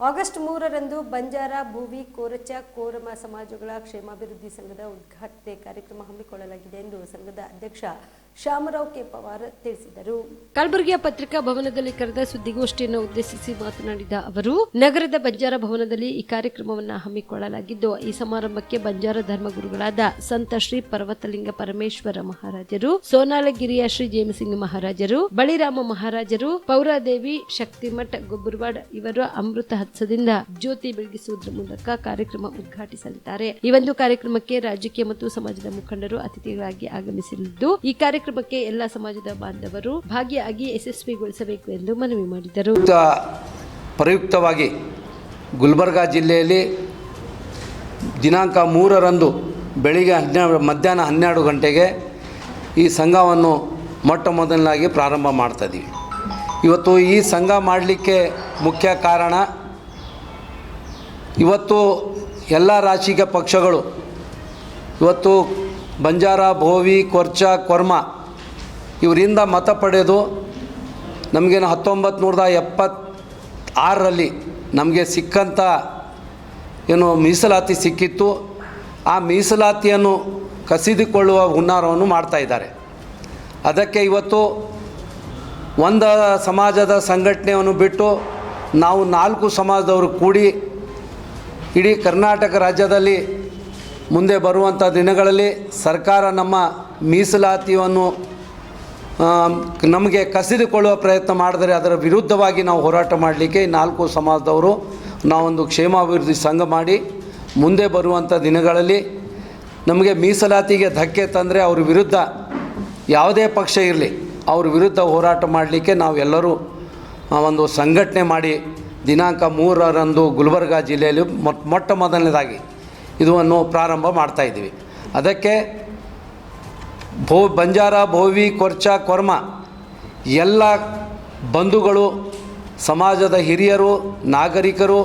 August ಮೂರರಂದು ಬಂಜಾರ, ಭೂವಿ, ಕೋರಚ, ಕೋರಮ ಸಮಾಜಗಳ ಕ್ಷೇಮಾಭಿವೃದ್ಧಿ ಸಂಘದ ಉದ್ಘಾಟನೆ ಕಾರ್ಯಕ್ರಮ ಹಮ್ಮಿಕೊಳ್ಳಲಾಗಿದೆ ಎಂದು ಸಂಘದ ಅಧ್ಯಕ್ಷ ಶ್ಯಾಮರಾವ್ ಕೆ ಪವಾರ್ ತಿಳಿಸಿದರು. ಕಲಬುರಗಿಯ ಪತ್ರಿಕಾ ಭವನದಲ್ಲಿ ಕರೆದ ಸುದ್ದಿಗೋಷ್ಠಿಯನ್ನು ಉದ್ದೇಶಿಸಿ ಮಾತನಾಡಿದ ಅವರು, ನಗರದ ಬಂಜಾರ ಭವನದಲ್ಲಿ ಈ ಕಾರ್ಯಕ್ರಮವನ್ನು ಹಮ್ಮಿಕೊಳ್ಳಲಾಗಿದ್ದು, ಈ ಸಮಾರಂಭಕ್ಕೆ ಬಂಜಾರ ಧರ್ಮಗುರುಗಳಾದ ಸಂತ ಶ್ರೀ ಪರ್ವತಲಿಂಗ ಪರಮೇಶ್ವರ ಮಹಾರಾಜರು, ಸೋನಾಲಗಿರಿಯ ಶ್ರೀ ಜೇಮಸಿಂಗ್ ಮಹಾರಾಜರು ಬಳಿರಾಮ ಮಹಾರಾಜರು, ಪೌರಾದೇವಿ ಶಕ್ತಿಮಠ ಗೊಬ್ಬರವಾಡ್ ಇವರು ಅಮೃತ ಹತ್ಸದಿಂದ ಜ್ಯೋತಿ ಬೆಳಗಿಸುವುದರ ಮೂಲಕ ಕಾರ್ಯಕ್ರಮ ಉದ್ಘಾಟಿಸಲಿದ್ದಾರೆ. ಈ ಒಂದು ಕಾರ್ಯಕ್ರಮಕ್ಕೆ ರಾಜಕೀಯ ಮತ್ತು ಸಮಾಜದ ಮುಖಂಡರು ಅತಿಥಿಗಳಾಗಿ ಆಗಮಿಸಲಿದ್ದು ಈ ಕಾರ್ಯಕ್ರಮಕ್ಕೆ ಎಲ್ಲ ಸಮಾಜದ ಬಾಂಧವರು ಭಾಗಿಯಾಗಿ ಯಶಸ್ವಿಗೊಳಿಸಬೇಕು ಎಂದು ಮನವಿ ಮಾಡಿದರು. ಪ್ರಯುಕ್ತವಾಗಿ ಗುಲ್ಬರ್ಗಾ ಜಿಲ್ಲೆಯಲ್ಲಿ ದಿನಾಂಕ ಮೂರರಂದು ಬೆಳಿಗ್ಗೆ ಹನ್ನೆರಡು ಮಧ್ಯಾಹ್ನ ಹನ್ನೆರಡು ಗಂಟೆಗೆ ಈ ಸಂಘವನ್ನು ಮೊಟ್ಟ ಮೊದಲನಾಗಿ ಪ್ರಾರಂಭ ಮಾಡ್ತಾಯಿದ್ದೀವಿ ಇವತ್ತು ಈ ಸಂಘ ಮಾಡಲಿಕ್ಕೆ ಮುಖ್ಯ ಕಾರಣ ಇವತ್ತು ಎಲ್ಲ ರಾಜಕೀಯ ಪಕ್ಷಗಳು ಇವತ್ತು ಬಂಜಾರ, ಭೋವಿ, ಕೊರ್ಚ, ಕೊರ್ಮ ಇವರಿಂದ ಮತ ಪಡೆದು ನಮಗೇನು ಹತ್ತೊಂಬತ್ತು ನೂರದ ಎಪ್ಪತ್ತಾರರಲ್ಲಿ ನಮಗೆ ಸಿಕ್ಕಂಥ ಏನು ಮೀಸಲಾತಿ ಸಿಕ್ಕಿತ್ತು. ಆ ಮೀಸಲಾತಿಯನ್ನು ಕಸಿದುಕೊಳ್ಳುವ ಹುನ್ನಾರವನ್ನು ಮಾಡ್ತಾ ಇದ್ದಾರೆ. ಅದಕ್ಕೆ ಇವತ್ತು ಒಂದು ಸಮಾಜದ ಸಂಘಟನೆಯನ್ನು ಬಿಟ್ಟು ನಾವು ನಾಲ್ಕು ಸಮಾಜದವರು ಕೂಡಿ ಇಡೀ ಕರ್ನಾಟಕ ರಾಜ್ಯದಲ್ಲಿ ಮುಂದೆ ಬರುವಂಥ ದಿನಗಳಲ್ಲಿ ಸರ್ಕಾರ ನಮ್ಮ ಮೀಸಲಾತಿಯನ್ನು ನಮಗೆ ಕಸಿದುಕೊಳ್ಳುವ ಪ್ರಯತ್ನ ಮಾಡಿದರೆ ಅದರ ವಿರುದ್ಧವಾಗಿ ನಾವು ಹೋರಾಟ ಮಾಡಲಿಕ್ಕೆ ನಾಲ್ಕು ಸಮಾಜದವರು ನಾವೊಂದು ಕ್ಷೇಮಾಭಿವೃದ್ಧಿ ಸಂಘ ಮಾಡಿ ಮುಂದೆ ಬರುವಂಥ ದಿನಗಳಲ್ಲಿ ನಮಗೆ ಮೀಸಲಾತಿಗೆ ಧಕ್ಕೆ ತಂದರೆ ಅವ್ರ ವಿರುದ್ಧ ಯಾವುದೇ ಪಕ್ಷ ಇರಲಿ, ಅವ್ರ ವಿರುದ್ಧ ಹೋರಾಟ ಮಾಡಲಿಕ್ಕೆ ನಾವೆಲ್ಲರೂ ಒಂದು ಸಂಘಟನೆ ಮಾಡಿ ದಿನಾಂಕ ಮೂರರಂದು ಗುಲ್ಬರ್ಗಾ ಜಿಲ್ಲೆಯಲ್ಲಿ ಮೊಟ್ಟ ಮೊದಲನೇದಾಗಿ ಇದನ್ನು ಪ್ರಾರಂಭ ಮಾಡ್ತಾಯಿದ್ದೀವಿ ಅದಕ್ಕೆ ಭೋ ಬಂಜಾರ, ಭೋವಿ, ಕೊರ್ಚ, ಕೊರ್ಮ ಎಲ್ಲ ಬಂಧುಗಳು, ಸಮಾಜದ ಹಿರಿಯರು, ನಾಗರಿಕರು,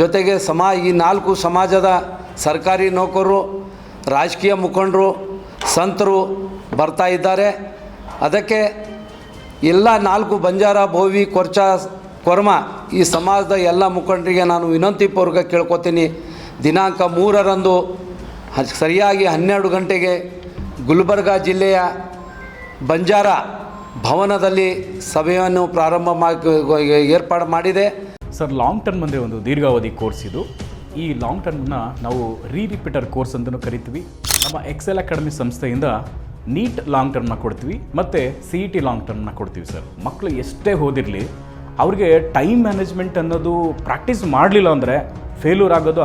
ಜೊತೆಗೆ ಸಮಾ ಈ ನಾಲ್ಕು ಸಮಾಜದ ಸರ್ಕಾರಿ ನೌಕರರು, ರಾಜಕೀಯ ಮುಖಂಡರು, ಸಂತರು ಬರ್ತಾ ಇದ್ದಾರೆ. ಅದಕ್ಕೆ ಎಲ್ಲ ನಾಲ್ಕು ಬಂಜಾರ, ಭೋವಿ, ಕೊರ್ಚ, ಕೊರ್ಮ ಈ ಸಮಾಜದ ಎಲ್ಲ ಮುಖಂಡರಿಗೆ ನಾನು ವಿನಂತಿ ಪೂರ್ವಕ ಕೇಳ್ಕೊತೀನಿ. ದಿನಾಂಕ ಮೂರರಂದು ಸರಿಯಾಗಿ ಹನ್ನೆರಡು ಗಂಟೆಗೆ ಗುಲ್ಬರ್ಗ ಜಿಲ್ಲೆಯ ಬಂಜಾರ ಭವನದಲ್ಲಿ ಸಭೆಯನ್ನು ಪ್ರಾರಂಭ ಏರ್ಪಾಡು ಮಾಡಿದೆ. ಸರ್ ಲಾಂಗ್ ಟರ್ಮ್ ಅಂದರೆ ಒಂದು ದೀರ್ಘಾವಧಿ ಕೋರ್ಸ್ ಇದು. ಈ ಲಾಂಗ್ ಟರ್ಮ್ನ ನಾವು ರೀ ರಿಪೀಟರ್ ಕೋರ್ಸ್ ಅಂತಲೂ ಕರಿತೀವಿ. ನಮ್ಮ ಎಕ್ಸೆಲ್ ಅಕಾಡೆಮಿ ಸಂಸ್ಥೆಯಿಂದ ನೀಟ್ ಲಾಂಗ್ ಟರ್ಮ್ನ ಕೊಡ್ತೀವಿ ಮತ್ತು ಸಿ ಇ ಟಿ ಲಾಂಗ್ ಟರ್ಮ್ನ ಕೊಡ್ತೀವಿ ಸರ್. ಮಕ್ಕಳು ಎಷ್ಟೇ ಓದಿರಲಿ, ಅವ್ರಿಗೆ ಟೈಮ್ ಮ್ಯಾನೇಜ್ಮೆಂಟ್ ಅನ್ನೋದು ಪ್ರಾಕ್ಟೀಸ್ ಮಾಡಲಿಲ್ಲ ಅಂದರೆ ಫೇಲ್ಯೂರ್ ಆಗೋದು